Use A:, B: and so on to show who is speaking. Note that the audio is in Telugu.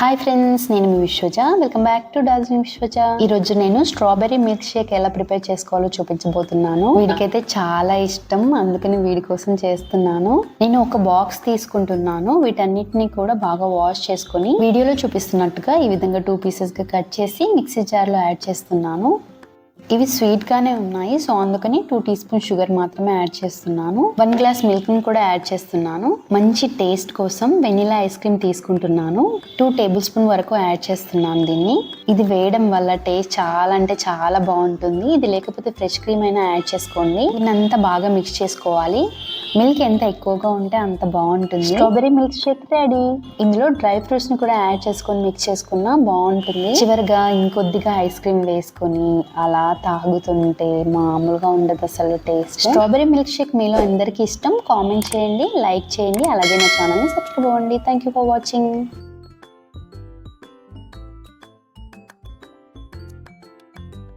A: హాయ్ ఫ్రెండ్స్ నేను మీ Vishwaja. Welcome back to Darjeeling Vishwaja ఈ రోజు నేను స్ట్రాబెర్రీ మిల్క్ షేక్ ఎలా ప్రిపేర్ చేసుకోవాలో చూపించబోతున్నాను. వీడికైతే చాలా ఇష్టం అందుకని వీడి కోసం చేస్తున్నాను. నేను ఒక బాక్స్ తీసుకుంటున్నాను వీటన్నిటిని కూడా బాగా వాష్ చేసుకొని వీడియోలో చూపిస్తున్నట్టుగా ఈ విధంగా టూ పీసెస్గా కట్ చేసి మిక్సీ జార్లో యాడ్ చేస్తున్నాను. ఇవి స్వీట్ గానే ఉన్నాయి. సో అందుకని టూ టీ స్పూన్ షుగర్ మాత్రమే యాడ్ చేస్తున్నాను. వన్ గ్లాస్ మిల్క్ని కూడా యాడ్ చేస్తున్నాను. మంచి టేస్ట్ కోసం వెనిలా ఐస్ క్రీమ్ తీసుకుంటున్నాను. టూ టేబుల్ స్పూన్ వరకు యాడ్ చేస్తున్నాను దీన్ని. ఇది వేయడం వల్ల టేస్ట్ చాలా అంటే చాలా బాగుంటుంది. ఇది లేకపోతే ఫ్రెష్ క్రీమ్ అయినా యాడ్ చేసుకోండి. దీన్ని బాగా మిక్స్ చేసుకోవాలి. మిల్క్ ఎంత ఎక్కువగా ఉంటే అంత బాగుంటుంది. స్ట్రాబెరీ మిల్క్ షేక్ రెడీ ఇందులో డ్రై ఫ్రూట్స్ని కూడా యాడ్ చేసుకొని మిక్స్ చేసుకున్నా బాగుంటుంది. చివరిగా ఇంకొద్దిగా ఐస్ క్రీమ్ వేసుకొని అలా తాగుతుంటే మామూలుగా ఉండదు అసలు టేస్ట్. స్ట్రాబెరీ మిల్క్ షేక్ మీలో అందరికీ ఇష్టం. కామెంట్ చేయండి లైక్ చేయండి అలాగే నా ఛానల్ని సబ్స్క్రైబ్ అవ్వండి. Thank you for watching